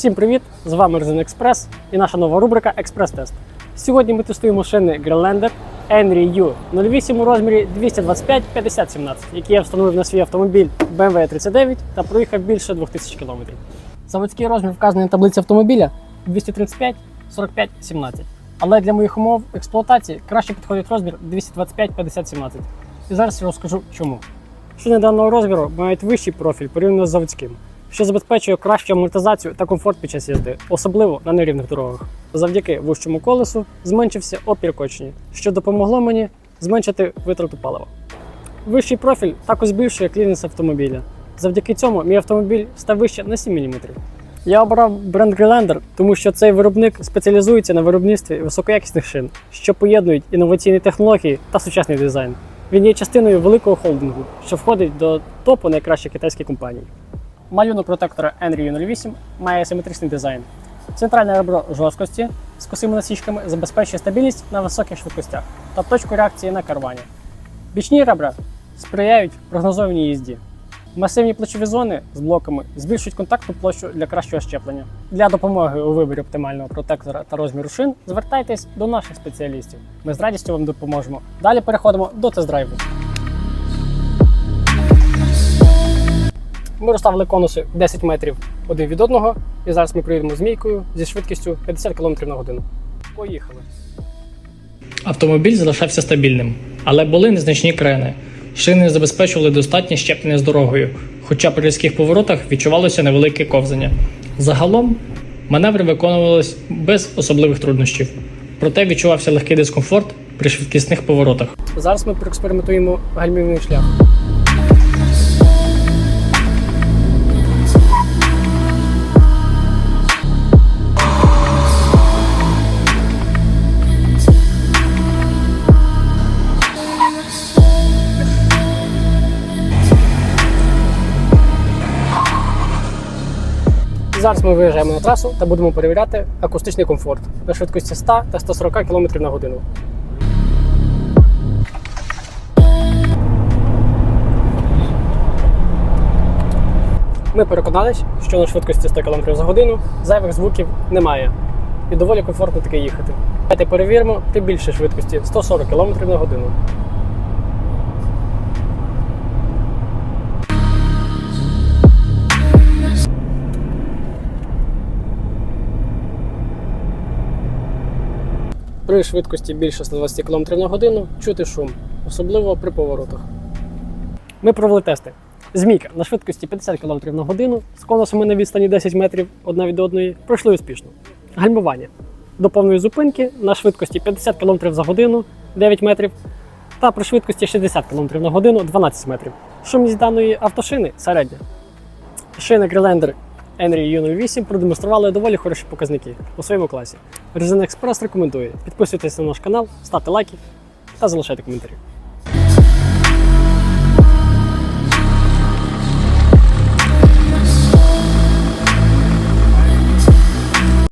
Всім привіт! З вами Резин Експрес і наша нова рубрика Експрес-тест. Сьогодні ми тестуємо шини Greenlander Henry U08 у розмірі 225-50-17, які я встановив на свій автомобіль BMW 39 та проїхав більше 2000 км. Заводський розмір вказаний на таблиці автомобіля 235 45 17. Але для моїх умов експлуатації краще підходить розмір 225 50 17. І зараз я розкажу чому. Шини даного розміру мають вищий профіль порівняно з заводським, що забезпечує кращу амортизацію та комфорт під час їзди, особливо на нерівних дорогах. Завдяки вущому колесу зменшився опір кочені, що допомогло мені зменшити витрату палива. Вищий профіль також збільшує кліренс автомобіля. Завдяки цьому мій автомобіль став вище на 7 мм. Я обрав бренд Greenlander, тому що цей виробник спеціалізується на виробництві високоякісних шин, що поєднують інноваційні технології та сучасний дизайн. Він є частиною великого холдингу, що входить до топу найкращих китайських компаній. Малюнок протектора Henry 08 має симетричний дизайн. Центральне ребро жорсткості з косими насічками забезпечує стабільність на високих швидкостях та точку реакції на керування. Бічні ребра сприяють прогнозованій їзді. Масивні плечові зони з блоками збільшують контактну площу для кращого щеплення. Для допомоги у виборі оптимального протектора та розміру шин звертайтесь до наших спеціалістів. Ми з радістю вам допоможемо. Далі переходимо до тест-драйву. Ми розставили конуси 10 метрів один від одного, і зараз ми приїдемо змійкою зі швидкістю 50 км на годину. Поїхали. Автомобіль залишався стабільним, але були незначні крени. Шини забезпечували достатнє щеплення з дорогою, хоча при різких поворотах відчувалося невелике ковзання. Загалом маневри виконувались без особливих труднощів, проте відчувався легкий дискомфорт при швидкісних поворотах. Зараз ми проекспериментуємо гальмівний шлях. Зараз ми виїжджаємо на трасу та будемо перевіряти акустичний комфорт на швидкості 100 та 140 км на годину. Ми переконались, що на швидкості 100 км за годину зайвих звуків немає. І доволі комфортно таки їхати. Давайте перевіримо при більшій швидкості 140 км на годину. При швидкості більше 120 км на годину чути шум, особливо при поворотах. Ми провели тести. Змійка на швидкості 50 км на годину з конусами на відстані 10 метрів одна від одної пройшли успішно. Гальмування до повної зупинки на швидкості 50 км за годину 9 метрів та при швидкості 60 км на годину 12 метрів. Шумність даної автошини середня. Шини Greenlander Henry U08 продемонстрували доволі хороші показники у своєму класі. Резин Експрес рекомендує. Підписуйтесь на наш канал, ставте лайки та залишайте коментарі.